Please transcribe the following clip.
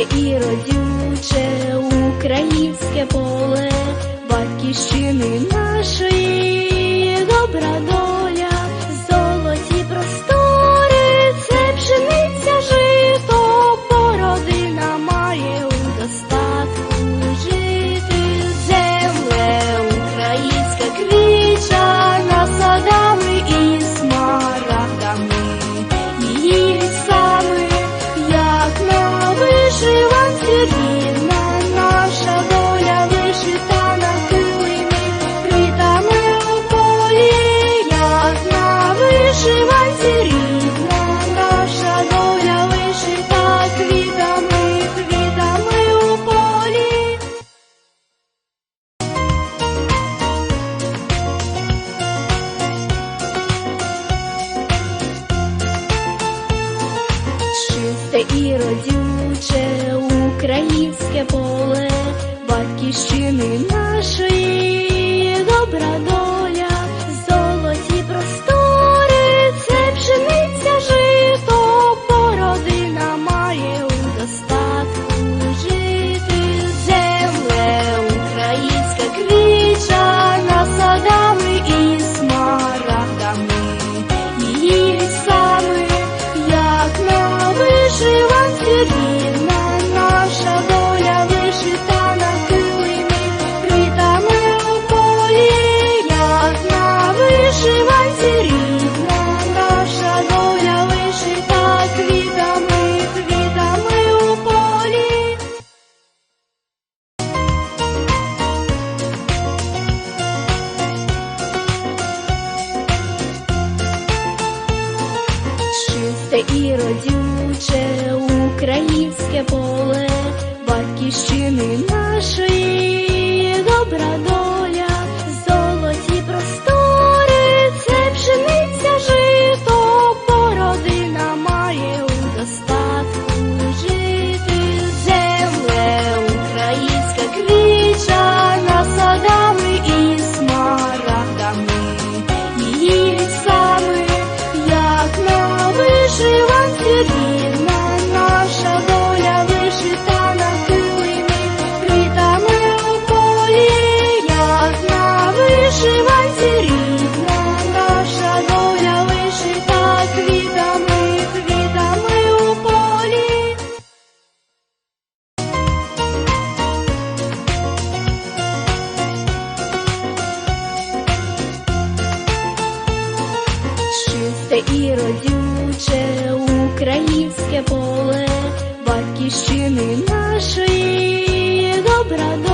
чисте і родюче українське поле, батьківщини нашої добра доля, золоті простори, це пшениця жито, має у достатку. Чисте і родюче українське поле, батьківщини нашої, Чисте і родюче українське поле, батьківщини нашої, вишиванці рідна наша доля вишита на килимі, квітами у полі, як на вишиванці наша доля вишита квітами, квітами у полі. Чисте і родюче українське поле, батьківщини нашої, добра.